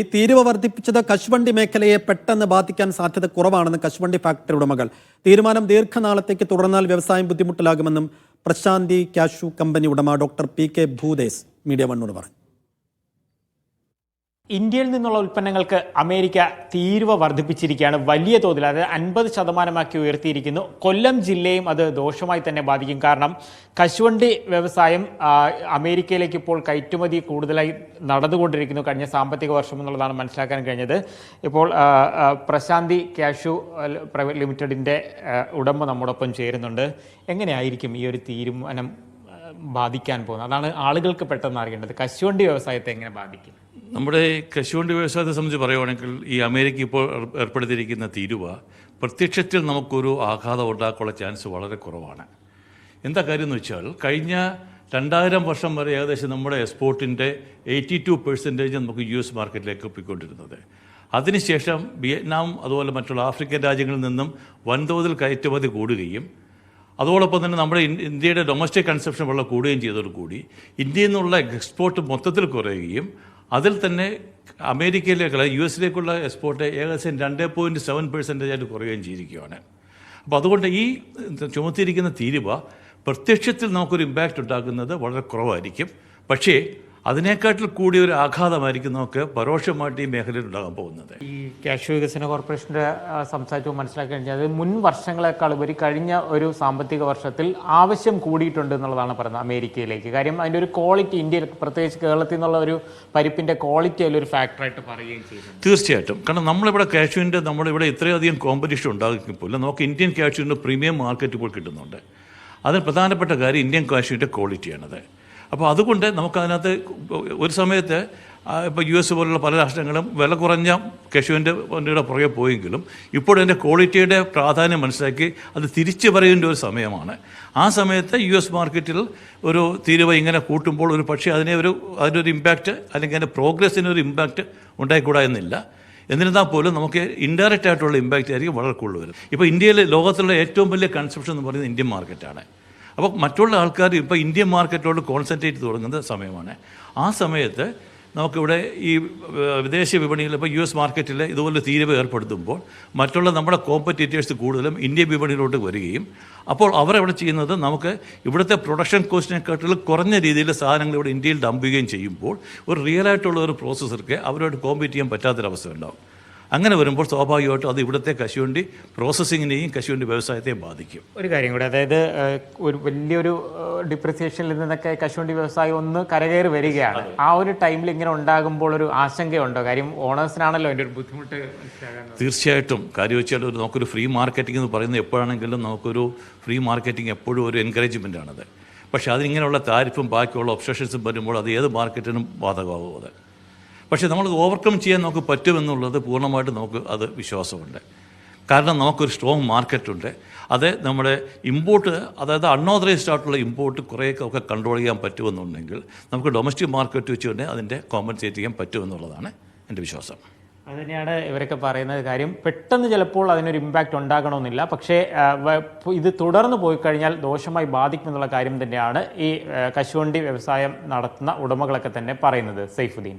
ഈ തീരുവ വർദ്ധിപ്പിച്ചത് കശുവണ്ടി മേഖലയെ പെട്ടെന്ന് ബാധിക്കാൻ സാധ്യത കുറവാണെന്ന് കശുവണ്ടി ഫാക്ടറി ഉടമകൾ തീരുമാനം ദീർഘനാളത്തേക്ക് തുടർന്നാൽ വ്യവസായം ബുദ്ധിമുട്ടിലാകുമെന്നും പ്രശാന്തി കാഷു കമ്പനി ഉടമ doctor P K Bhudesh media വണ്ണോട് പറഞ്ഞു. ഇന്ത്യയിൽ നിന്നുള്ള ഉൽപ്പന്നങ്ങൾക്ക് അമേരിക്ക തീരുവ വർദ്ധിപ്പിച്ചിരിക്കുകയാണ് വലിയ തോതിൽ. അത് അൻപത് ശതമാനമാക്കി ഉയർത്തിയിരിക്കുന്നു. കൊല്ലം ജില്ലയും അത് ദോഷമായി തന്നെ ബാധിക്കും. കാരണം കശുവണ്ടി വ്യവസായം അമേരിക്കയിലേക്ക് ഇപ്പോൾ കയറ്റുമതി കൂടുതലായി നടന്നുകൊണ്ടിരിക്കുന്നു കഴിഞ്ഞ സാമ്പത്തിക വർഷം എന്നുള്ളതാണ് മനസ്സിലാക്കാൻ കഴിഞ്ഞത്. ഇപ്പോൾ പ്രശാന്തി കാഷു പ്രൈവറ്റ് ലിമിറ്റഡിന്റെ ഉടമ നമ്മോടൊപ്പം ചേരുന്നുണ്ട്. എങ്ങനെയായിരിക്കും ഈ ഒരു തീരുമാനം ബാധിക്കാൻ പോകുന്നത്. അതാണ് ആളുകൾക്ക് പെട്ടെന്ന് അറിയേണ്ടത്. കശുവണ്ടി വ്യവസായത്തെ എങ്ങനെ ബാധിക്കും? നമ്മുടെ കശുവണ്ടി വ്യവസായത്തെ സംബന്ധിച്ച് പറയുവാണെങ്കിൽ ഈ അമേരിക്ക ഇപ്പോൾ ഏർ- ഏർപ്പെടുത്തിയിരിക്കുന്ന തീരുവ പ്രത്യക്ഷത്തിൽ നമുക്കൊരു ആഘാതം ഉണ്ടാക്കാനുള്ള ചാൻസ് വളരെ കുറവാണ്. എന്താ കാര്യം എന്ന് വെച്ചാൽ കഴിഞ്ഞ രണ്ടായിരം വർഷം വരെ ഏകദേശം നമ്മുടെ എക്സ്പോർട്ടിന്റെ എയ്റ്റി ടു പെർസെന്റേജ് നമുക്ക് യു എസ് മാർക്കറ്റിലേക്ക് ഒപ്പിക്കൊണ്ടിരുന്നത് അതിനുശേഷം വിയറ്റ്നാം അതുപോലെ മറ്റുള്ള ആഫ്രിക്കൻ രാജ്യങ്ങളിൽ നിന്നും വൻതോതിൽ കയറ്റുമതി കൂടുകയും അതോടൊപ്പം തന്നെ നമ്മുടെ ഇന്ത്യയുടെ ഡൊമസ്റ്റിക് കൺസപ്ഷൻ വളരെ കൂടുകയും ചെയ്തതോടുകൂടി ഇന്ത്യയിൽ നിന്നുള്ള എക്സ്പോർട്ട് മൊത്തത്തിൽ കുറയുകയും അതിൽ തന്നെ അമേരിക്കയിലേക്കുള്ള യു എസിലേക്കുള്ള എക്സ്പോർട്ട് ഏകദേശം രണ്ട് പോയിന്റ് സെവൻ പെർസെന്റേജ് ആയിട്ട് കുറയുകയും ചെയ്തിരിക്കുകയാണ്. അപ്പോൾ അതുകൊണ്ട് ഈ ചുമത്തിയിരിക്കുന്ന തീരുവ പ്രത്യക്ഷത്തിൽ നമുക്കൊരു ഇമ്പാക്റ്റ് ഉണ്ടാക്കുന്നത് വളരെ കുറവായിരിക്കും. പക്ഷേ അതിനേക്കാട്ടിൽ കൂടിയ ഒരു ആഘാതമായിരിക്കും നമുക്ക് പരോക്ഷമായിട്ട് ഈ മേഖലയിൽ ഉണ്ടാകാൻ പോകുന്നത്. ഈ കാഷ്യൂ വികസന കോർപ്പറേഷന്റെ സംസാരിച്ചു മനസ്സിലാക്കി കഴിഞ്ഞാൽ മുൻ വർഷങ്ങളെക്കാൾ ഉപരി കഴിഞ്ഞ ഒരു സാമ്പത്തിക വർഷത്തിൽ ആവശ്യം കൂടിയിട്ടുണ്ട് എന്നുള്ളതാണ് പറയുന്നത് അമേരിക്കയിലേക്ക്. കാര്യം അതിന്റെ ഒരു ക്വാളിറ്റി ഇന്ത്യയിൽ പ്രത്യേകിച്ച് കേരളത്തിൽ നിന്നുള്ള ഒരു പരിപ്പിന്റെ ക്വാളിറ്റി അതിലൊരു ഫാക്ടറായിട്ട് പറയുകയും ചെയ്യുന്നു തീർച്ചയായിട്ടും. കാരണം നമ്മളിവിടെ കാഷ്യൂവിന്റെ നമ്മളിവിടെ ഇത്രയധികം കോമ്പറ്റീഷൻ ഉണ്ടാകുമ്പോൾ നമുക്ക് ഇന്ത്യൻ കാഷ്യൂവിന്റെ പ്രീമിയം മാർക്കറ്റ് ഇപ്പോൾ കിട്ടുന്നുണ്ട്. അതിന് പ്രധാനപ്പെട്ട കാര്യം ഇന്ത്യൻ കാഷ്യൂവിന്റെ ക്വാളിറ്റിയാണത് അപ്പോൾ അതുകൊണ്ട് നമുക്കതിനകത്ത് ഒരു സമയത്ത് ഇപ്പോൾ യു എസ് പോലുള്ള പല രാഷ്ട്രങ്ങളും വില കുറഞ്ഞ കശുവിന്റെ വണ്ടിയുടെ പുറകെ പോയെങ്കിലും ഇപ്പോൾ അതിന്റെ ക്വാളിറ്റിയുടെ പ്രാധാന്യം മനസ്സിലാക്കി അത് തിരിച്ചു പറയേണ്ട ഒരു സമയമാണ്. ആ സമയത്ത് യു എസ് മാർക്കറ്റിൽ ഒരു തീരുവ ഇങ്ങനെ കൂട്ടുമ്പോൾ ഒരു പക്ഷേ അതിനെ ഒരു അതിന്റെ ഒരു ഇമ്പാക്റ്റ് അല്ലെങ്കിൽ അതിന്റെ പ്രോഗ്രസ്സിന് ഒരു ഇമ്പാക്റ്റ് ഉണ്ടായിക്കൂടാ എന്നില്ല. എന്നിരുന്നാൽ പോലും നമുക്ക് ഇൻഡയറക്റ്റ് ആയിട്ടുള്ള ഇമ്പാക്റ്റ് ആയിരിക്കും വളരെ കൂടുതൽ വരും ഇപ്പോൾ ഇന്ത്യയിൽ ലോകത്തുള്ള ഏറ്റവും വലിയ കൺസപ്ഷൻ എന്ന് പറയുന്നത് ഇന്ത്യൻ മാർക്കറ്റാണ് അപ്പോൾ മറ്റുള്ള ആൾക്കാർ ഇപ്പോൾ ഇന്ത്യൻ മാർക്കറ്റിലോട്ട് കോൺസെൻട്രേറ്റ് തുടങ്ങുന്ന സമയമാണ്. ആ സമയത്ത് നമുക്കിവിടെ ഈ വിദേശ വിപണിയിൽ ഇപ്പോൾ യു എസ് മാർക്കറ്റിൽ ഇതുപോലെ തീരുവ ഏർപ്പെടുത്തുമ്പോൾ മറ്റുള്ള നമ്മുടെ കോമ്പറ്റീറ്റേഴ്സ് കൂടുതലും ഇന്ത്യൻ വിപണിയിലോട്ട് വരികയും അപ്പോൾ അവരവിടെ ചെയ്യുന്നത് നമുക്ക് ഇവിടുത്തെ പ്രൊഡക്ഷൻ കോസ്റ്റിനെക്കാട്ടിലും കുറഞ്ഞ രീതിയിൽ സാധനങ്ങൾ ഇവിടെ ഇന്ത്യയിൽ ഡംപ് ചെയ്യുകയും ചെയ്യുമ്പോൾ ഒരു റിയൽ ആയിട്ടുള്ള ഒരു പ്രോസസ്സർക്ക് അവരോട് കോമ്പീറ്റ് ചെയ്യാൻ പറ്റാത്തൊരവസ്ഥ ഉണ്ടാവും. അങ്ങനെ വരുമ്പോൾ സ്വാഭാവികമായിട്ടും അത് ഇവിടുത്തെ കശുവണ്ടി പ്രോസസ്സിങ്ങിനെയും കശുവണ്ടി വ്യവസായത്തെയും ബാധിക്കും. ഒരു കാര്യം കൂടി അതായത് ഒരു വലിയൊരു ഡിപ്രിസിയേഷനിൽ നിന്നൊക്കെ കശുവണ്ടി വ്യവസായം ഒന്ന് കരകയറി വരികയാണ്. ആ ഒരു ടൈമിൽ ഇങ്ങനെ ഉണ്ടാകുമ്പോൾ ഒരു ആശങ്കയുണ്ടോ? കാര്യം ഓണേഴ്സിനാണല്ലോ അതിന്റെ ഒരു ബുദ്ധിമുട്ട് തീർച്ചയായിട്ടും. കാര്യം വെച്ചാൽ ഒരു നമുക്കൊരു ഫ്രീ മാർക്കറ്റിംഗ് എന്ന് പറയുന്നത് എപ്പോഴാണെങ്കിലും നമുക്കൊരു ഫ്രീ മാർക്കറ്റിംഗ് എപ്പോഴും ഒരു എൻകറേജ്മെന്റ് ആണത്. പക്ഷേ അതിനിങ്ങനെയുള്ള താരിഫും ബാക്കിയുള്ള ഒബ്സഷൻസും വരുമ്പോൾ അത് ഏത് മാർക്കറ്റിനും ബാധകമാകും അത്. പക്ഷേ നമ്മൾ ഓവർകം ചെയ്യാൻ നമുക്ക് പറ്റുമെന്നുള്ളത് പൂർണമായിട്ട് നമുക്ക് അത് വിശ്വാസമുണ്ട്. കാരണം നമുക്കൊരു സ്ട്രോങ് മാർക്കറ്റുണ്ട് അത് നമ്മുടെ ഇമ്പോർട്ട് അതായത് അൺഓതറൈസ്ഡ് ആയിട്ടുള്ള ഇമ്പോർട്ട് കുറേയൊക്കെ ഒക്കെ കൺട്രോൾ ചെയ്യാൻ പറ്റുമെന്നുണ്ടെങ്കിൽ നമുക്ക് ഡൊമസ്റ്റിക് മാർക്കറ്റ് വെച്ച് തന്നെ അതിന്റെ കോമ്പൻസേറ്റ് ചെയ്യാൻ പറ്റുമെന്നുള്ളതാണ് എന്റെ വിശ്വാസം. അത് തന്നെയാണ് ഇവരൊക്കെ പറയുന്നത് കാര്യം. പെട്ടെന്ന് ചിലപ്പോൾ അതിനൊരു ഇമ്പാക്റ്റ് ഉണ്ടാകണമെന്നില്ല. പക്ഷേ ഇത് തുടർന്ന് പോയി കഴിഞ്ഞാൽ ദോഷമായി ബാധിക്കുമെന്നുള്ള കാര്യം തന്നെയാണ് ഈ കശുവണ്ടി വ്യവസായം നടത്തുന്ന ഉടമകളൊക്കെ തന്നെ പറയുന്നത്. സൈഫുദ്ദീൻ.